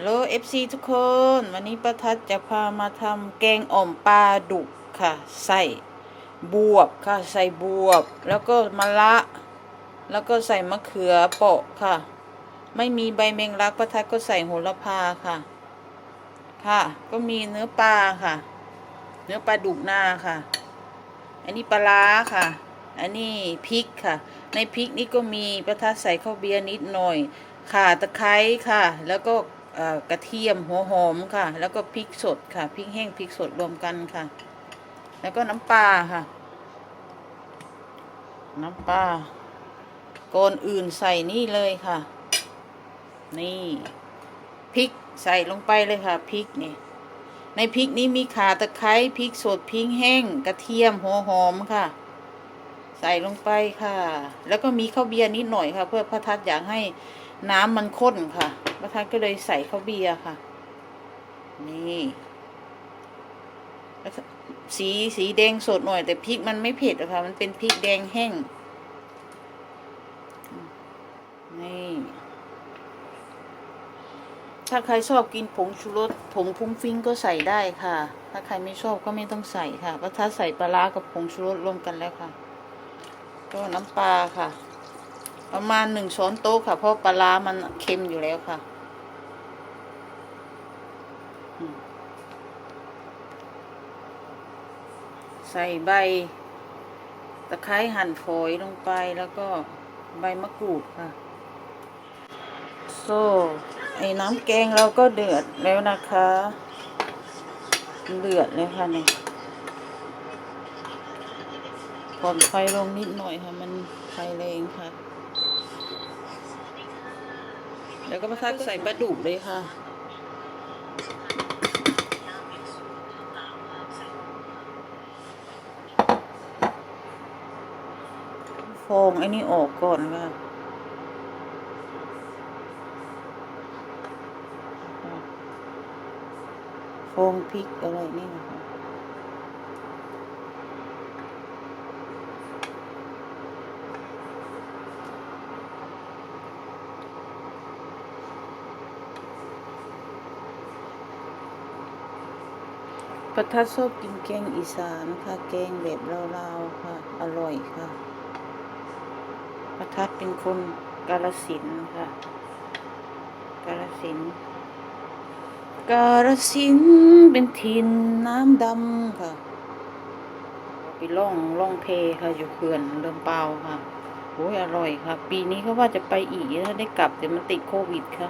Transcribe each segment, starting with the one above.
ฮัลโหล FC ทุกคน วันนี้ประทัดจะพามาทำแกงอ่อมปลาดุกค่ะ ใส่บวบค่ะ ใส่บวบ แล้วก็มะละ แล้วก็ใส่มะเขือเปาะค่ะ ไม่มีใบเมงลักประทัดก็ใส่โหระพาค่ะ ค่ะ ก็มีเนื้อปลาค่ะ เนื้อปลาดุกหน้าค่ะ อันนี้ปลาร้าค่ะ อันนี้พริกค่ะ ในพริกนี่ก็มีประทัดใส่ข้าวเบียร์นิดหน่อย ข่าตะไคร้ค่ะ แล้วก็ กระเทียมหัวหอมค่ะ แล้วก็พริกสดค่ะพริกแห้งพริกสดรวมกันค่ะ แล้วก็น้ำปลาค่ะ น้ำปลาก่อนอื่นใส่นี่เลยค่ะ นี่พริกใส่ลงไปเลยค่ะพริกนี่ในพริกนี้มีข่าตะไคร้พริกสดพริกแห้ง กระเทียมหัวหอมค่ะ ใส่ลงไปค่ะ แล้วก็มีข้าวเบียร์นิดหน่อยค่ะ เพื่อพระทัดอยากให้น้ำมันข้นค่ะ พระทัดก็เลยใส่ข้าวเบียร์ค่ะ นี่สีสีแดงสดหน่อย แต่พริกมันไม่เผ็ดอะค่ะ มันเป็นพริกแดงแห้ง นี่ ถ้าใครชอบกินผงชูรสผงฟุ้งฟิ้งก็ใส่ได้ค่ะ ถ้าใครไม่ชอบก็ไม่ต้องใส่ค่ะเพราะถ้าใส่ปลาร้ากับผงชูรสรวมกันแล้วค่ะ ก็น้ำปลาค่ะ ประมาณหนึ่งช้อนโต๊ะค่ะ เพราะปลามันเค็มอยู่แล้วค่ะ ใส่ใบ ตะไคร้หั่นฝอยลงไปแล้วก็ใบมะกรูดค่ะ โซ่ไอ้น้ำแกงเราก็เดือดแล้วนะคะ เดือดเลยค่ะเนี่ยผ่อนไฟลงนิดหน่อยค่ะ มันไฟแรงค่ะ แล้วก็มาทักใส่ปลาดุกเลยค่ะ ฟองไอ้นี่ออกก่อนค่ะฟองพริกอะไรนี่นะคะ ประทัดชอบกินแกงอีสานค่ะ แกงแบบลาวๆค่ะ อร่อยค่ะ ประทัดเป็นคนกาลสินค่ะ กาลสิน กาลสินเป็นถิ่นน้ำดำค่ะไปล่องล่องเพค่ะ อยู่เขื่อนลำเปาค่ะโอ้ยอร่อยค่ะ ปีนี้เขาว่าจะไปอีกถ้าได้กลับแต่มันติดโควิดค่ะ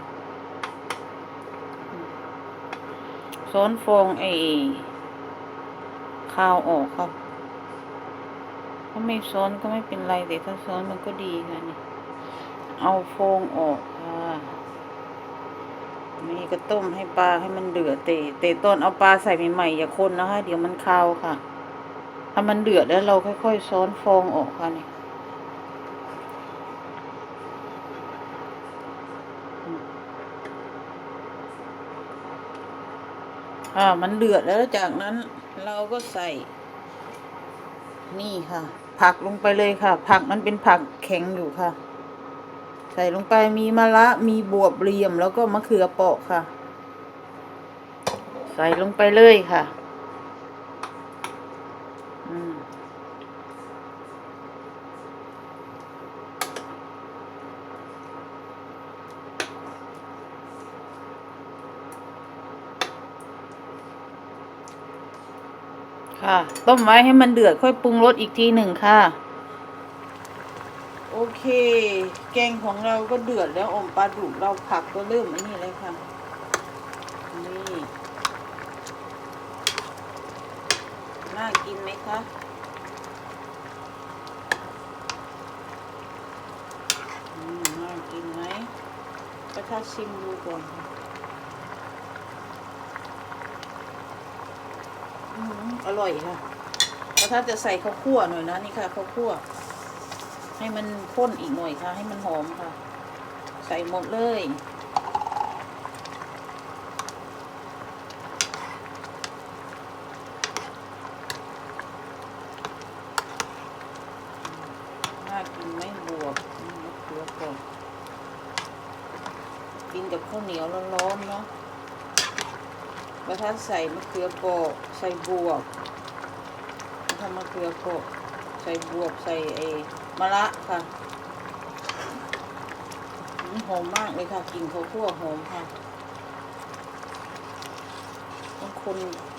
โซนฟองไอ้ข้าวออกครับ ถ้าไม่โซนก็ไม่เป็นไรแต่ถ้าโซนมันก็ดีค่ะนี่เอาฟองออกค่ะนี่ก็ต้มให้ปลาให้มันเดือดเตะเตะตอนเอาปลาใส่ใหม่ๆอย่าคนนะคะเดี๋ยวมันคาวค่ะ ถ้ามันเดือดแล้วเราค่อยๆซ้อนฟองออกค่ะนี่ อ่ามันเดือดแล้วจากนั้นเราก็ใส่ นี่ค่ะ ผักลงไปเลยค่ะ ผักมันเป็นผักแข็งอยู่ค่ะ ใส่ลงไปมีมะระมีบวบเรียมแล้วก็มะเขือเปราะค่ะ ใส่ลงไปเลยค่ะ ค่ะ ต้มไว้ให้มันเดือดค่อยปรุงรสอีกทีหนึ่งค่ะ โอเค แกงของเราก็เดือดแล้วอมปลาดุกเราผักก็เริ่มอ้นี่เลยค่ะ นี่ น่ากินไหมคะน่ากินไหมประทัดชิมดูก่อนค่ะ อร่อยค่ะประทัดจะใส่ข้าวคั่วหน่อยนะนี่ค่ะข้าวคั่ว ให้มันข้นอีกหน่อยค่ะ ให้มันหอมค่ะ ใส่หมดเลยน่ากินไหมบวบนี่มะเขือก่อนกินกับข้าวเหนียวร้อนๆเนาะ ประทัดใส่มะเขือเปะใส่บวบทำมะเขือเปะใส่บวบใส่ไอ้มะระค่ะหอมมากเลยค่ะกลิ่นข้าวคั่วหอมค่ะต้องคน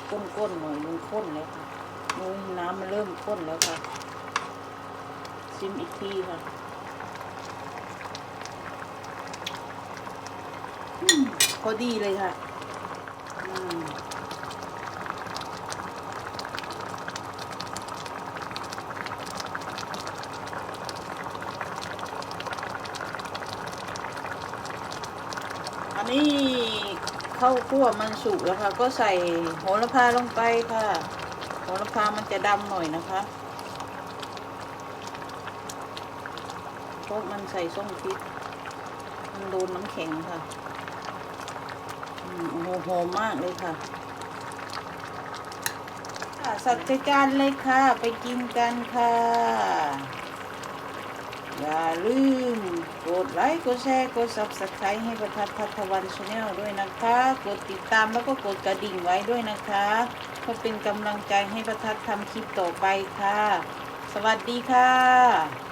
ก้นๆหน่อยมันข้นแล้วค่ะนุ้น้ำมันเริ่มข้นแล้วค่ะชิมอีกทีค่ะพอดีเลยค่ะ อันนี้ข้าวคั่วมันสุกแล้วค่ะ ก็ใส่โหระพาลงไปค่ะ โหระพามันจะดำหน่อยนะคะเพราะมันใส่ส้มพริกมันโดนน้ำแข็งค่ะ โอ้โหหอมมากเลยค่ะค่ะสัจจานเลยค่ะ ไปกินกันค่ะ อย่าลืมกดไลค์กดแชร์กด subscribe ให้ประทัดพัทวันชาแนลด้วยนะคะ กดติดตามแล้วก็กดกระดิ่งไว้ด้วยนะคะเพื่อเป็นกำลังใจให้ประทัดทำคลิปต่อไปค่ะ สวัสดีค่ะ